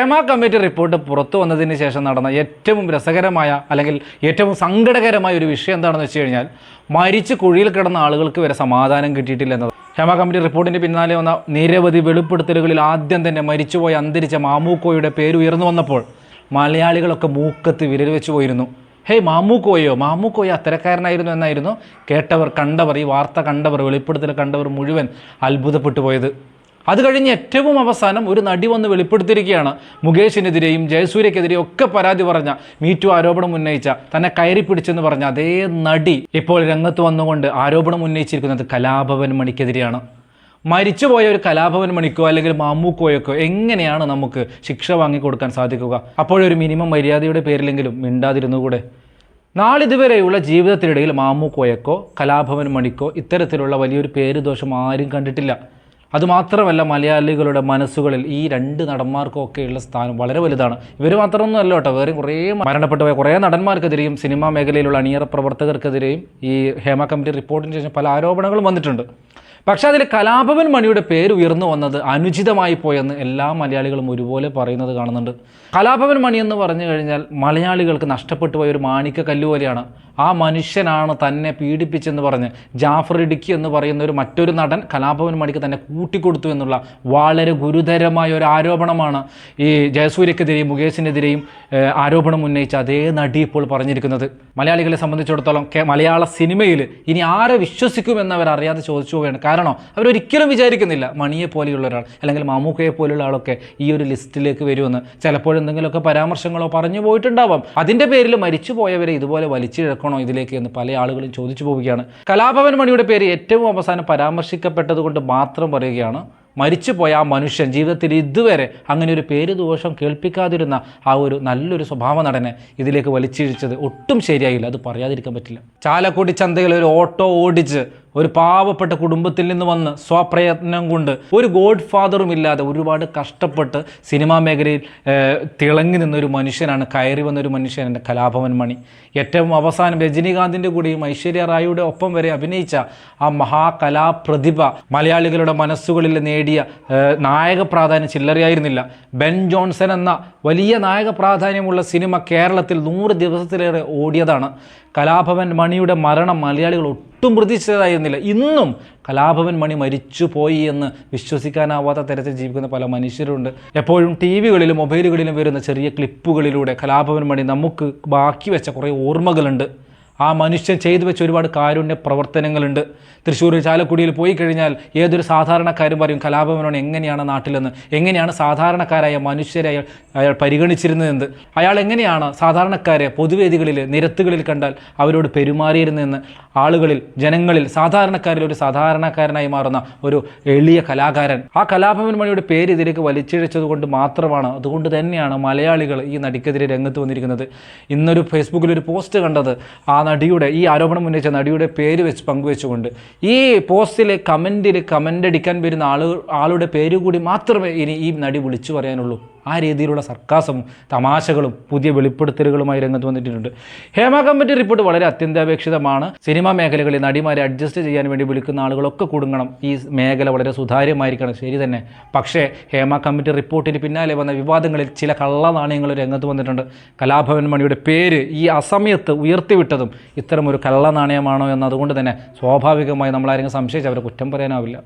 Hema committee report പുറത്തു വന്നതിന് ശേഷം നടന്ന ഏറ്റവും രസകരമായ അല്ലെങ്കിൽ ഏറ്റവും സങ്കടകരമായ ഒരു വിഷയം എന്താണെന്ന് വെച്ച് കഴിഞ്ഞാൽ മരിച്ച് കുഴിയിൽ കിടന്ന ആളുകൾക്ക് വരെ സമാധാനം കിട്ടിയിട്ടില്ല എന്നത്. ഹേമ കമ്മിറ്റി റിപ്പോർട്ടിന് പിന്നാലെ വന്ന നിരവധി വെളിപ്പെടുത്തലുകളിൽ ആദ്യം തന്നെ മരിച്ചുപോയ അന്തരിച്ച മാമൂക്കോയുടെ പേര് ഉയർന്നു വന്നപ്പോൾ മലയാളികളൊക്കെ മൂക്കത്ത് വിരൽ വെച്ച് പോയിരുന്നു. ഹേയ് മാമൂക്കോയോ? മാമൂക്കോയോ അത്തരക്കാരനായിരുന്നു എന്നായിരുന്നു കേട്ടവർ കണ്ടവർ ഈ വാർത്ത കണ്ടവർ വെളിപ്പെടുത്തൽ കണ്ടവർ മുഴുവൻ അത്ഭുതപ്പെട്ടു പോയത്. അത് കഴിഞ്ഞ് ഏറ്റവും അവസാനം ഒരു നടി വന്ന് വെളിപ്പെടുത്തിയിരിക്കുകയാണ്. മുകേഷിനെതിരെയും ജയസൂര്യക്കെതിരെയും ഒക്കെ പരാതി പറഞ്ഞ മീറ്റു ആരോപണം ഉന്നയിച്ച തന്നെ കയറി പിടിച്ചെന്ന് പറഞ്ഞ അതേ നടി ഇപ്പോൾ രംഗത്ത് വന്നുകൊണ്ട് ആരോപണം ഉന്നയിച്ചിരിക്കുന്നത് കലാഭവൻ മണിക്കെതിരെയാണ്. മരിച്ചുപോയ ഒരു കലാഭവൻ മണിക്കോ അല്ലെങ്കിൽ മാമ്മൂക്കോയൊക്കെ എങ്ങനെയാണ് നമുക്ക് ശിക്ഷ വാങ്ങിക്കൊടുക്കാൻ സാധിക്കുക? അപ്പോഴൊരു മിനിമം മര്യാദയുടെ പേരിലെങ്കിലും മിണ്ടാതിരുന്നുകൂടെ? നാളിതുവരെയുള്ള ജീവിതത്തിനിടയിൽ മാമ്മൂക്കോയക്കോ കലാഭവൻ മണിക്കോ ഇത്തരത്തിലുള്ള വലിയൊരു പേര് ദോഷം ആരും കണ്ടിട്ടില്ല. അതുമാത്രമല്ല മലയാളികളുടെ മനസ്സുകളിൽ ഈ രണ്ട് നടന്മാർക്കൊക്കെയുള്ള സ്ഥാനം വളരെ വലുതാണ്. ഇവർ മാത്രമൊന്നും അല്ല കേട്ടോ. വേറെ കുറേ മരണപ്പെട്ടു പോയ കുറേ നടന്മാർക്കെതിരെയും സിനിമാ മേഖലയിലുള്ള അണിയറ പ്രവർത്തകർക്കെതിരെയും ഈ ഹേമ കമ്മിറ്റി റിപ്പോർട്ടിന് ശേഷം പല ആരോപണങ്ങളും വന്നിട്ടുണ്ട്. പക്ഷേ അതിൽ കലാഭവൻ മണിയുടെ പേര് ഉയർന്നു വന്നത് അനുചിതമായി പോയെന്ന് എല്ലാ മലയാളികളും ഒരുപോലെ പറയുന്നത് കാണുന്നുണ്ട്. കലാഭവൻ മണി എന്ന് പറഞ്ഞു കഴിഞ്ഞാൽ മലയാളികൾക്ക് നഷ്ടപ്പെട്ടു പോയ ഒരു മാണിക്ക കല്ല് പോലെയാണ്. ആ മനുഷ്യനാണ് തന്നെ പീഡിപ്പിച്ചെന്ന് പറഞ്ഞ് ജാഫർ ഇടുക്കി എന്ന് പറയുന്ന ഒരു മറ്റൊരു നടൻ കലാഭവൻ മണിക്ക് തന്നെ കൂട്ടിക്കൊടുത്തു എന്നുള്ള വളരെ ഗുരുതരമായ ഒരു ആരോപണമാണ് ഈ ജയസൂര്യക്കെതിരെയും മുകേഷിനെതിരെയും ആരോപണം ഉന്നയിച്ച അതേ നടി ഇപ്പോൾ പറഞ്ഞിരിക്കുന്നത്. മലയാളികളെ സംബന്ധിച്ചിടത്തോളം മലയാള സിനിമയിൽ ഇനി ആരെ വിശ്വസിക്കുമെന്ന് അവർ അറിയാതെ ചോദിച്ചു പോവുകയാണ്. കാരണം? അവരൊരിക്കലും വിചാരിക്കുന്നില്ല മണിയെ പോലെയുള്ള ഒരാൾ അല്ലെങ്കിൽ മാമൂക്കയെ പോലെയുള്ള ആളൊക്കെ ഈ ഒരു ലിസ്റ്റിലേക്ക് വരുമെന്ന്. ചിലപ്പോൾ എന്തെങ്കിലുമൊക്കെ പരാമർശങ്ങളോ പറഞ്ഞു പോയിട്ടുണ്ടാവാം. അതിന്റെ പേരിൽ മരിച്ചു പോയവരെ ഇതുപോലെ വലിച്ചിഴക്കണോ ഇതിലേക്ക് എന്ന് പല ആളുകളും ചോദിച്ചു പോവുകയാണ്. കലാഭവൻ മണിയുടെ പേര് ഏറ്റവും അവസാനം പരാമർശിക്കപ്പെട്ടതുകൊണ്ട് മാത്രം പറയുകയാണ്. മരിച്ചു പോയ ആ മനുഷ്യൻ ജീവിതത്തിൽ ഇതുവരെ അങ്ങനെ ഒരു പേര് ദോഷം കേൾപ്പിക്കാതിരുന്ന ആ ഒരു നല്ലൊരു സ്വഭാവ നടനെ ഇതിലേക്ക് വലിച്ചിഴിച്ചത് ഒട്ടും ശരിയായില്ല. അത് പറയാതിരിക്കാൻ പറ്റില്ല. ചാലക്കുടി ചന്തയിൽ ഒരു ഓട്ടോ ഓടിച്ച് ഒരു പാവപ്പെട്ട കുടുംബത്തിൽ നിന്ന് വന്ന് സ്വപ്രയത്നം കൊണ്ട് ഒരു ഗോഡ് ഫാദറും ഇല്ലാതെ ഒരുപാട് കഷ്ടപ്പെട്ട് സിനിമാ മേഖലയിൽ തിളങ്ങി നിന്നൊരു മനുഷ്യനാണ് കയറി വന്നൊരു മനുഷ്യനാണ് കലാഭവൻ മണി. ഏറ്റവും അവസാനം രജനീകാന്തിന്റെ കൂടെയും ഐശ്വര്യ റായിയുടെ ഒപ്പം വരെ അഭിനയിച്ച ആ മഹാകലാപ്രതിഭ മലയാളികളുടെ മനസ്സുകളിൽ നേടിയ നായക പ്രാധാന്യം ചില്ലറയായിരുന്നില്ല. ബെൻ ജോൺസൺ എന്ന വലിയ നായക പ്രാധാന്യമുള്ള സിനിമ കേരളത്തിൽ നൂറ് ദിവസത്തിലേറെ ഓടിയതാണ്. കലാഭവൻ മണിയുടെ മരണം മലയാളികൾ ഒട്ടും പ്രതീക്ഷിച്ചതായിരുന്നില്ല ഇന്നും കലാഭവൻ മണി മരിച്ചുപോയി എന്ന് വിശ്വസിക്കാനാവാത്ത തരത്തിൽ ജീവിക്കുന്ന പല മനുഷ്യരുണ്ട്. എപ്പോഴും ടി വികളിലും മൊബൈലുകളിലും വരുന്ന ചെറിയ ക്ലിപ്പുകളിലൂടെ കലാഭവൻ മണി നമുക്ക് ബാക്കി വെച്ച കുറേ ഓർമ്മകളുണ്ട്. ആ മനുഷ്യൻ ചെയ്തു വെച്ച ഒരുപാട് കാരുണ്യ പ്രവർത്തനങ്ങളുണ്ട്. തൃശ്ശൂർ ചാലക്കുടിയിൽ പോയി കഴിഞ്ഞാൽ ഏതൊരു സാധാരണക്കാരും പറയും കലാഭവനോട് എങ്ങനെയാണ് നാട്ടിലെന്ന്? എങ്ങനെയാണ് സാധാരണക്കാരായ മനുഷ്യരെ അയാൾ പരിഗണിച്ചിരുന്നതെന്ന്? അയാൾ എങ്ങനെയാണ് സാധാരണക്കാരെ പൊതുവേദികളിൽ നിരത്തുകളിൽ കണ്ടാൽ അവരോട് പെരുമാറിയിരുന്നതെന്ന്? ആളുകളിൽ ജനങ്ങളിൽ സാധാരണക്കാരിൽ ഒരു സാധാരണക്കാരനായി മാറുന്ന ഒരു എളിയ കലാകാരൻ. ആ കലാഭവൻ മണിയുടെ പേര് ഇതിലേക്ക് വലിച്ചിഴച്ചത് കൊണ്ട് മാത്രമാണ് അതുകൊണ്ട് തന്നെയാണ് മലയാളികൾ ഈ നടിക്കെതിരെ രംഗത്ത് വന്നിരിക്കുന്നത്. ഇന്നൊരു ഫേസ്ബുക്കിൽ ഒരു പോസ്റ്റ് കണ്ടത് ആ നടിയുടെ ഈ ആരോപണം ഉന്നയിച്ച നടിയുടെ പേര് വെച്ച് പങ്കുവെച്ചുകൊണ്ട് ഈ പോസ്റ്റിലെ കമന്റിൽ കമന്റ് അടിക്കാൻ വരുന്ന ആൾ ആളുടെ പേര് കൂടി മാത്രമേ ഇനി ഈ നടി വിളിച്ചു പറയാനുള്ളൂ. ആ രീതിയിലുള്ള സർക്കാസവും തമാശകളും പുതിയ വെളിപ്പെടുത്തലുകളുമായി രംഗത്ത് വന്നിട്ടുണ്ട്. ഹേമ കമ്മിറ്റി റിപ്പോർട്ട് വളരെ അത്യന്താപേക്ഷിതമാണ്. സിനിമാ മേഖലകളിൽ നടിമാരെ അഡ്ജസ്റ്റ് ചെയ്യാൻ വേണ്ടി വിളിക്കുന്ന ആളുകളൊക്കെ കുടുങ്ങണം. ഈ മേഖല വളരെ സുതാര്യമായിരിക്കണം. ശരി തന്നെ. പക്ഷേ ഹേമ കമ്മിറ്റി റിപ്പോർട്ടിന് പിന്നാലെ വന്ന വിവാദങ്ങളിൽ ചില കള്ളനാണയങ്ങൾ രംഗത്ത് വന്നിട്ടുണ്ട്. കലാഭവൻ മണിയുടെ പേര് ഈ അസമയത്ത് ഉയർത്തിവിട്ടതും ഇത്തരമൊരു കള്ളനാണയമാണോ എന്നതുകൊണ്ട് തന്നെ സ്വാഭാവികമായി നമ്മളാരെങ്കിലും സംശയിച്ച് അവരെ കുറ്റം പറയാനാവില്ല.